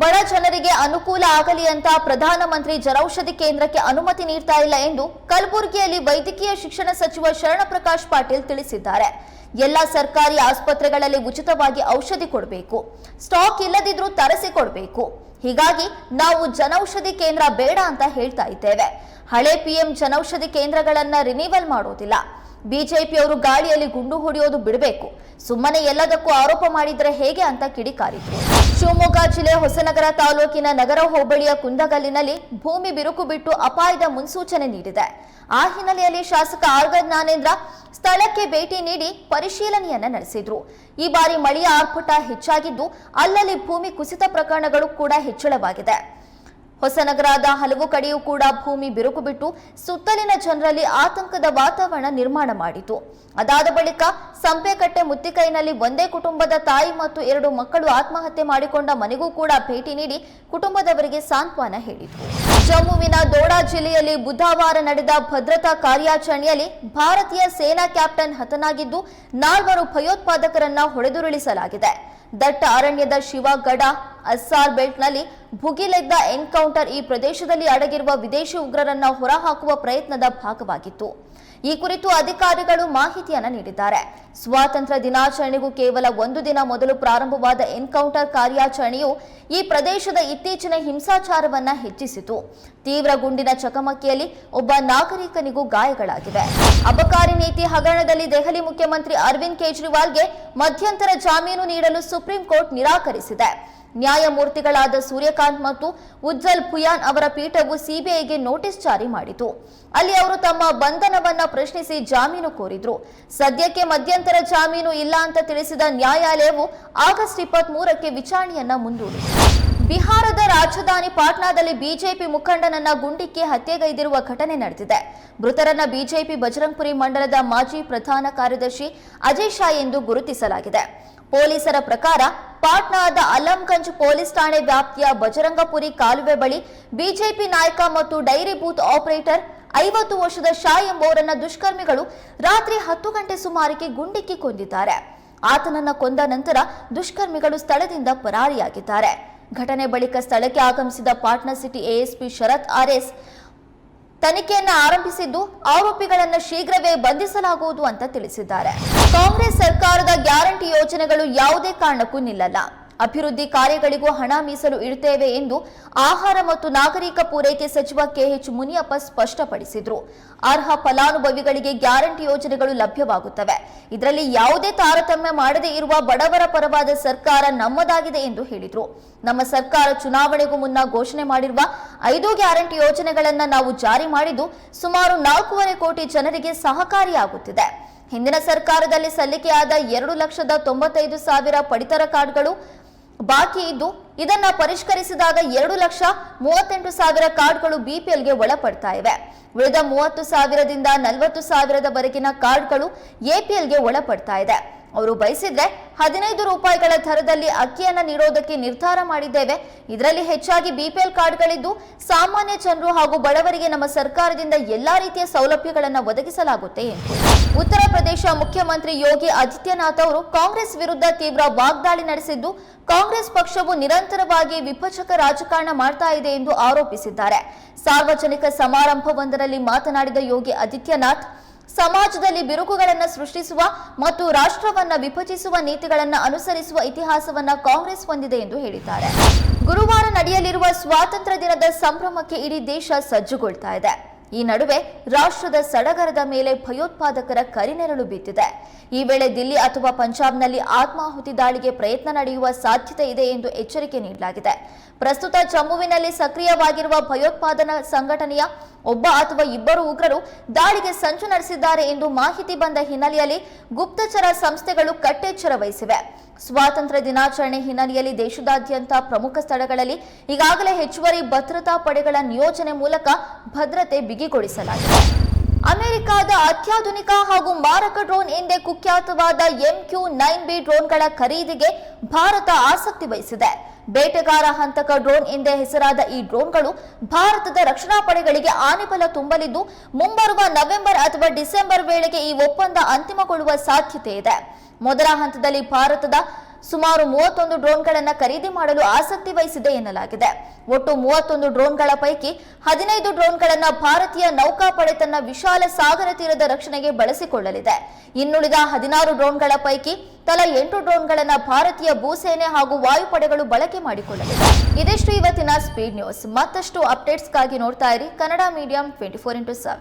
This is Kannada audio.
ಬಡ ಜನರಿಗೆ ಅನುಕೂಲ ಆಗಲಿ ಅಂತ ಪ್ರಧಾನಮಂತ್ರಿ ಜನೌಷಧಿ ಕೇಂದ್ರಕ್ಕೆ ಅನುಮತಿ ನೀಡ್ತಾ ಇಲ್ಲ ಎಂದು ಕಲಬುರಗಿಯಲ್ಲಿ ವೈದ್ಯಕೀಯ ಶಿಕ್ಷಣ ಸಚಿವ ಶರಣಪ್ರಕಾಶ್ ಪಾಟೀಲ್ ತಿಳಿಸಿದ್ದಾರೆ. ಎಲ್ಲ ಸರ್ಕಾರಿ ಆಸ್ಪತ್ರೆಗಳಲ್ಲಿ ಉಚಿತವಾಗಿ ಔಷಧಿ ಕೊಡಬೇಕು. ಸ್ಟಾಕ್ ಇಲ್ಲದಿದ್ರೂ ತರಿಸಿ ಕೊಡಬೇಕು ಹೀಗಾಗಿ ನಾವು ಜನೌಷಧಿ ಕೇಂದ್ರ ಬೇಡ ಅಂತ ಹೇಳ್ತಾ ಇದ್ದೇವೆ. ಹಳೆ ಪಿಎಂ ಜನೌಷಧಿ ಕೇಂದ್ರಗಳನ್ನ ರಿನಿವಲ್ ಮಾಡೋದಿಲ್ಲ. ಬಿಜೆಪಿಯವರು ಗಾಳಿಯಲ್ಲಿ ಗುಂಡು ಹೊಡೆಯೋದು ಬಿಡಬೇಕು. ಸುಮ್ಮನೆ ಎಲ್ಲದಕ್ಕೂ ಆರೋಪ ಮಾಡಿದ್ರೆ ಹೇಗೆ ಅಂತ ಕಿಡಿಕಾರಿದ್ರು ಶಿವಮೊಗ್ಗ ಜಿಲ್ಲೆ ಹೊಸನಗರ ತಾಲೂಕಿನ ನಗರ ಹೋಬಳಿಯ ಕುಂದಗಲ್ಲಿನಲ್ಲಿ ಭೂಮಿ ಬಿರುಕು ಬಿಟ್ಟು ಅಪಾಯದ ಮುನ್ಸೂಚನೆ ನೀಡಿದೆ. ಆ ಹಿನ್ನೆಲೆಯಲ್ಲಿ ಶಾಸಕ ಆರ್ಗ ಜ್ಞಾನೇಂದ್ರ ಸ್ಥಳಕ್ಕೆ ಭೇಟಿ ನೀಡಿ ಪರಿಶೀಲನೆಯನ್ನ ನಡೆಸಿದ್ರು. ಈ ಬಾರಿ ಮಳೆಯ ಆರ್ಭಟ ಹೆಚ್ಚಾಗಿದ್ದು, ಅಲ್ಲಲ್ಲಿ ಭೂಮಿ ಕುಸಿತ ಪ್ರಕರಣಗಳು ಕೂಡ ಹೆಚ್ಚಳವಾಗಿದೆ. ಹೊಸನಗರದ ಹಲವು ಕಡೆಯೂ ಕೂಡ ಭೂಮಿ ಬಿರುಕು ಬಿಟ್ಟು ಸುತ್ತಲಿನ ಜನರಲ್ಲಿ ಆತಂಕದ ವಾತಾವರಣ ನಿರ್ಮಾಣ ಮಾಡಿತು. ಅದಾದ ಬಳಿಕ ಸಂಪೆಕಟ್ಟೆ ಮುತ್ತಿಕೈನಲ್ಲಿ ಒಂದೇ ಕುಟುಂಬದ ತಾಯಿ ಮತ್ತು ಎರಡು ಮಕ್ಕಳು ಆತ್ಮಹತ್ಯೆ ಮಾಡಿಕೊಂಡ ಮನೆಗೂ ಕೂಡ ಭೇಟಿ ನೀಡಿ ಕುಟುಂಬದವರಿಗೆ ಸಾಂತ್ವನ ಹೇಳಿದರು ಜಮ್ಮುವಿನ ದೋಡಾ ಜಿಲ್ಲೆಯಲ್ಲಿ ಬುಧವಾರ ನಡೆದ ಭದ್ರತಾ ಕಾರ್ಯಾಚರಣೆಯಲ್ಲಿ ಭಾರತೀಯ ಸೇನಾ ಕ್ಯಾಪ್ಟನ್ ಹತನಾಗಿದ್ದು, ನಾಲ್ವರು ಭಯೋತ್ಪಾದಕರನ್ನ ಹೊಡೆದುರುಳಿಸಲಾಗಿದೆ. ದಟ್ಟ ಅರಣ್ಯದ ಶಿವಗಡ ಅಸ್ಸಾರ್ ಬೆಲ್ಟ್ನಲ್ಲಿ ಭುಗಿಲೆದ್ದ ಎನ್ಕೌಂಟರ್ ಈ ಪ್ರದೇಶದಲ್ಲಿ ಅಡಗಿರುವ ವಿದೇಶಿ ಉಗ್ರರನ್ನ ಹೊರಹಾಕುವ ಪ್ರಯತ್ನದ ಭಾಗವಾಗಿತ್ತು. ಈ ಕುರಿತು ಅಧಿಕಾರಿಗಳು ಮಾಹಿತಿಯನ್ನು ನೀಡಿದ್ದಾರೆ. ಸ್ವಾತಂತ್ರ್ಯ ದಿನಾಚರಣೆಗೂ ಕೇವಲ ಒಂದು ದಿನ ಮೊದಲು ಪ್ರಾರಂಭವಾದ ಎನ್ಕೌಂಟರ್ ಕಾರ್ಯಾಚರಣೆಯು ಈ ಪ್ರದೇಶದ ಇತ್ತೀಚಿನ ಹಿಂಸಾಚಾರವನ್ನ ಹೆಚ್ಚಿಸಿತು. ತೀವ್ರ ಗುಂಡಿನ ಚಕಮಕಿಯಲ್ಲಿ ಒಬ್ಬ ನಾಗರಿಕನಿಗೂ ಗಾಯಗಳಾಗಿವೆ. ಅಬಕಾರಿ ನೀತಿ ಹಗರಣದಲ್ಲಿ ದೆಹಲಿ ಮುಖ್ಯಮಂತ್ರಿ ಅರವಿಂದ್ ಕೇಜ್ರಿವಾಲ್ಗೆ ಮಧ್ಯಂತರ ಜಾಮೀನು ನೀಡಲು ಸುಪ್ರೀಂ ಕೋರ್ಟ್ ನಿರಾಕರಿಸಿದೆ. ನ್ಯಾಯಮೂರ್ತಿಗಳಾದ ಸೂರ್ಯಕಾಂತ್ ಮತ್ತು ಉಜ್ಜಲ್ ಪುಯಾನ್ ಅವರ ಪೀಠವು ಸಿಬಿಐಗೆ ನೋಟಿಸ್ ಜಾರಿ ಮಾಡಿತು. ಅಲ್ಲಿ ಅವರು ತಮ್ಮ ಬಂಧನವನ್ನ ಪ್ರಶ್ನಿಸಿ ಜಾಮೀನು ಕೋರಿದ್ರು. ಸದ್ಯಕ್ಕೆ ಮಧ್ಯಂತರ ಜಾಮೀನು ಇಲ್ಲ ಅಂತ ತಿಳಿಸಿದ ನ್ಯಾಯಾಲಯವು ಆಗಸ್ಟ್ ಇಪ್ಪತ್ತ್ ಮೂರಕ್ಕೆ ವಿಚಾರಣೆಯನ್ನ ಮುಂದೂಡಿತು. ಬಿಹಾರದ ರಾಜಧಾನಿ ಪಾಟ್ನಾದಲ್ಲಿ ಬಿಜೆಪಿ ಮುಖಂಡನನ್ನ ಗುಂಡಿಕ್ಕಿ ಹತ್ಯೆಗೈದಿರುವ ಘಟನೆ ನಡೆದಿದೆ. ಮೃತರನ್ನ ಬಿಜೆಪಿ ಬಜರಂಗ್ಪುರಿ ಮಂಡಲದ ಮಾಜಿ ಪ್ರಧಾನ ಕಾರ್ಯದರ್ಶಿ ಅಜಯ್ ಶಾ ಎಂದು ಗುರುತಿಸಲಾಗಿದೆ. ಪೊಲೀಸರ ಪ್ರಕಾರ ಪಾಟ್ನಾದ ಅಲಂಗಂಜ್ ಪೊಲೀಸ್ ಠಾಣೆ ವ್ಯಾಪ್ತಿಯ ಬಜರಂಗಪುರಿ ಕಾಲುವೆ ಬಳಿ ಬಿಜೆಪಿ ನಾಯಕ ಮತ್ತು ಡೈರಿ ಬೂತ್ ಆಪರೇಟರ್ ಐವತ್ತು ವರ್ಷದ ಶಾ ಎಂಬುವರನ್ನ ದುಷ್ಕರ್ಮಿಗಳು ರಾತ್ರಿ ಹತ್ತು ಗಂಟೆ ಸುಮಾರಿಗೆ ಗುಂಡಿಕ್ಕಿ ಕೊಂದಿದ್ದಾರೆ. ಆತನನ್ನ ಕೊಂದ ನಂತರ ದುಷ್ಕರ್ಮಿಗಳು ಸ್ಥಳದಿಂದ ಪರಾರಿಯಾಗಿದ್ದಾರೆ. ಘಟನೆ ಬಳಿಕ ಸ್ಥಳಕ್ಕೆ ಆಗಮಿಸಿದ Patna city ASP Sharath RS ತನಿಖೆಯನ್ನು ಆರಂಭಿಸಿದ್ದು, ಆರೋಪಿಗಳನ್ನು ಶೀಘ್ರವೇ ಬಂಧಿಸಲಾಗುವುದು ಅಂತ ತಿಳಿಸಿದ್ದಾರೆ. ಕಾಂಗ್ರೆಸ್ ಸರ್ಕಾರದ ಗ್ಯಾರಂಟಿ ಯೋಜನೆಗಳು ಯಾವುದೇ ಕಾರಣಕ್ಕೂ ನಿಲ್ಲಲ್ಲ. ಅಭಿವೃದ್ಧಿ ಕಾರ್ಯಗಳಿಗೂ ಹಣ ಮೀಸಲು ಇಡುತ್ತೇವೆ ಎಂದು ಆಹಾರ ಮತ್ತು ನಾಗರಿಕ ಪೂರೈಕೆ ಸಚಿವ ಕೆಎಚ್ ಮುನಿಯಪ್ಪ ಸ್ಪಷ್ಟಪಡಿಸಿದ್ರು. ಅರ್ಹ ಫಲಾನುಭವಿಗಳಿಗೆ ಗ್ಯಾರಂಟಿ ಯೋಜನೆಗಳು ಲಭ್ಯವಾಗುತ್ತವೆ. ಇದರಲ್ಲಿ ಯಾವುದೇ ತಾರತಮ್ಯ ಮಾಡದೇ ಇರುವ ಬಡವರ ಪರವಾದ ಸರ್ಕಾರ ನಮ್ಮದಾಗಿದೆ ಎಂದು ಹೇಳಿದರು. ನಮ್ಮ ಸರ್ಕಾರ ಚುನಾವಣೆಗೂ ಮುನ್ನ ಘೋಷಣೆ ಮಾಡಿರುವ ಐದು ಗ್ಯಾರಂಟಿ ಯೋಜನೆಗಳನ್ನು ನಾವು ಜಾರಿ ಮಾಡಿದ್ದು ಸುಮಾರು ನಾಲ್ಕೂವರೆ ಕೋಟಿ ಜನರಿಗೆ ಸಹಕಾರಿಯಾಗುತ್ತಿದೆ. ಹಿಂದಿನ ಸರ್ಕಾರದಲ್ಲಿ ಸಲ್ಲಿಕೆಯಾದ ಎರಡು ಲಕ್ಷದ ತೊಂಬತ್ತೈದು ಸಾವಿರ ಪಡಿತರ ಕಾರ್ಡ್ಗಳು ಬಾಕಿ ಇದ್ದು ಇದನ್ನ ಪರಿಷ್ಕರಿಸಿದಾಗ ಎರಡು ಲಕ್ಷ ಮೂವತ್ತೆಂಟು ಸಾವಿರ ಕಾರ್ಡ್ಗಳು ಬಿಪಿಎಲ್ಗೆ ಒಳಪಡ್ತಾ ಇವೆ. ಉಳಿದ ಮೂವತ್ತು ಸಾವಿರದಿಂದ ನಲವತ್ತು ಸಾವಿರದವರೆಗಿನ ಕಾರ್ಡ್ಗಳು ಎಪಿಎಲ್ಗೆ ಒಳಪಡ್ತಾ ಇದೆ. ಅವರು ಬಯಸಿದ್ರೆ ಹದಿನೈದು ರೂಪಾಯಿಗಳ ದರದಲ್ಲಿ ಅಕ್ಕಿಯನ್ನು ನೀಡೋದಕ್ಕೆ ನಿರ್ಧಾರ ಮಾಡಿದ್ದೇವೆ. ಇದರಲ್ಲಿ ಹೆಚ್ಚಾಗಿ ಬಿಪಿಎಲ್ ಕಾರ್ಡ್ಗಳಿದ್ದು ಸಾಮಾನ್ಯ ಜನರು ಹಾಗೂ ಬಡವರಿಗೆ ನಮ್ಮ ಸರ್ಕಾರದಿಂದ ಎಲ್ಲಾ ರೀತಿಯ ಸೌಲಭ್ಯಗಳನ್ನು ಒದಗಿಸಲಾಗುತ್ತೆ ಉತ್ತರ ಪ್ರದೇಶ ಮುಖ್ಯಮಂತ್ರಿ ಯೋಗಿ ಆದಿತ್ಯನಾಥ್ ಅವರು ಕಾಂಗ್ರೆಸ್ ವಿರುದ್ಧ ತೀವ್ರ ವಾಗ್ದಾಳಿ ನಡೆಸಿದ್ದು, ಕಾಂಗ್ರೆಸ್ ಪಕ್ಷವು ನಿರಂತರವಾಗಿ ವಿಭಜಕ ರಾಜಕಾರಣ ಮಾಡ್ತಾ ಇದೆ ಎಂದು ಆರೋಪಿಸಿದ್ದಾರೆ. ಸಾರ್ವಜನಿಕ ಸಮಾರಂಭವೊಂದರಲ್ಲಿ ಮಾತನಾಡಿದ ಯೋಗಿ ಆದಿತ್ಯನಾಥ್ ಸಮಾಜದಲ್ಲಿ ಬಿರುಕುಗಳನ್ನು ಸೃಷ್ಟಿಸುವ ಮತ್ತು ರಾಷ್ಟ್ರವನ್ನು ವಿಭಜಿಸುವ ನೀತಿಗಳನ್ನು ಅನುಸರಿಸುವ ಇತಿಹಾಸವನ್ನು ಕಾಂಗ್ರೆಸ್ ಹೊಂದಿದೆ ಎಂದು ಹೇಳಿದ್ದಾರೆ. ಗುರುವಾರ ನಡೆಯಲಿರುವ ಸ್ವಾತಂತ್ರ್ಯ ದಿನದ ಸಂಭ್ರಮಕ್ಕೆ ಇಡೀ ದೇಶ ಸಜ್ಜುಗೊಳ್ತಾ ಇದೆ. ಈ ನಡುವೆ ರಾಷ್ಟ್ರದ ಸಡಗರದ ಮೇಲೆ ಭಯೋತ್ಪಾದಕರ ಕರಿನೆರಳು ಬಿದ್ದಿದೆ. ಈ ವೇಳೆ ದಿಲ್ಲಿ ಅಥವಾ ಪಂಜಾಬ್ನಲ್ಲಿ ಆತ್ಮಾಹುತಿ ದಾಳಿಗೆ ಪ್ರಯತ್ನ ನಡೆಯುವ ಸಾಧ್ಯತೆ ಇದೆ ಎಂದು ಎಚ್ಚರಿಕೆ ನೀಡಲಾಗಿದೆ. ಪ್ರಸ್ತುತ ಜಮ್ಮುವಿನಲ್ಲಿ ಸಕ್ರಿಯವಾಗಿರುವ ಭಯೋತ್ಪಾದನಾ ಸಂಘಟನೆಯ ಒಬ್ಬ ಅಥವಾ ಇಬ್ಬರು ಉಗ್ರರು ದಾಳಿಗೆ ಸಂಚು ನಡೆಸಿದ್ದಾರೆ ಎಂದು ಮಾಹಿತಿ ಬಂದ ಹಿನ್ನೆಲೆಯಲ್ಲಿ ಗುಪ್ತಚರ ಸಂಸ್ಥೆಗಳು ಕಟ್ಟೆಚ್ಚರ ವಹಿಸಿವೆ. ಸ್ವಾತಂತ್ರ್ಯ ದಿನಾಚರಣೆ ಹಿನ್ನೆಲೆಯಲ್ಲಿ ದೇಶದಾದ್ಯಂತ ಪ್ರಮುಖ ಸ್ಥಳಗಳಲ್ಲಿ ಈಗಾಗಲೇ ಹೆಚ್ಚುವರಿ ಭದ್ರತಾ ಪಡೆಗಳ ನಿಯೋಜನೆ ಮೂಲಕ ಭದ್ರತೆ ಬಿಗಿಗೊಳಿಸಲಾಗಿದೆ. ಅಮೆರಿಕದ ಅತ್ಯಾಧುನಿಕ ಹಾಗೂ ಮಾರಕ ಡ್ರೋನ್ ಎಂದೇ ಕುಖ್ಯಾತವಾದ ಎಂಕ್ಯೂ ನೈನ್ ಬಿ ಡ್ರೋನ್ಗಳ ಖರೀದಿಗೆ ಭಾರತ ಆಸಕ್ತಿ ವಹಿಸಿದೆ. ಬೇಟೆಗಾರ ಹಂತಕ ಡ್ರೋನ್ ಎಂದೇ ಹೆಸರಾದ ಈ ಡ್ರೋನ್ಗಳು ಭಾರತದ ರಕ್ಷಣಾ ಪಡೆಗಳಿಗೆ ಆನೆಬಲ ತುಂಬಲಿದ್ದು, ಮುಂಬರುವ ನವೆಂಬರ್ ಅಥವಾ ಡಿಸೆಂಬರ್ ವೇಳೆಗೆ ಈ ಒಪ್ಪಂದ ಅಂತಿಮಗೊಳ್ಳುವ ಸಾಧ್ಯತೆ ಇದೆ. ಮೊದಲ ಹಂತದಲ್ಲಿ ಭಾರತದ ಸುಮಾರು ಮೂವತ್ತೊಂದು ಡ್ರೋನ್ಗಳನ್ನು ಖರೀದಿ ಮಾಡಲು ಆಸಕ್ತಿ ವಹಿಸಿದೆ ಎನ್ನಲಾಗಿದೆ. ಒಟ್ಟು ಮೂವತ್ತೊಂದು ಡ್ರೋನ್ಗಳ ಪೈಕಿ ಹದಿನೈದು ಡ್ರೋನ್ಗಳನ್ನು ಭಾರತೀಯ ನೌಕಾಪಡೆ ತನ್ನ ವಿಶಾಲ ಸಾಗರ ತೀರದ ರಕ್ಷಣೆಗೆ ಬಳಸಿಕೊಳ್ಳಲಿದೆ. ಇನ್ನುಳಿದ ಹದಿನಾರು ಡ್ರೋನ್ಗಳ ಪೈಕಿ ತಲಾ ಎಂಟು ಡ್ರೋನ್ಗಳನ್ನು ಭಾರತೀಯ ಭೂಸೇನೆ ಹಾಗೂ ವಾಯುಪಡೆಗಳು ಬಳಕೆ ಮಾಡಿಕೊಳ್ಳಲಿದೆ. ಇದಿಷ್ಟು ಇವತ್ತಿನ ಸ್ಪೀಡ್ ನ್ಯೂಸ್ ಮತ್ತಷ್ಟು ಅಪ್ಡೇಟ್ಸ್ಗಾಗಿ ನೋಡ್ತಾ ಇರಿ Kannada medium twenty four into seven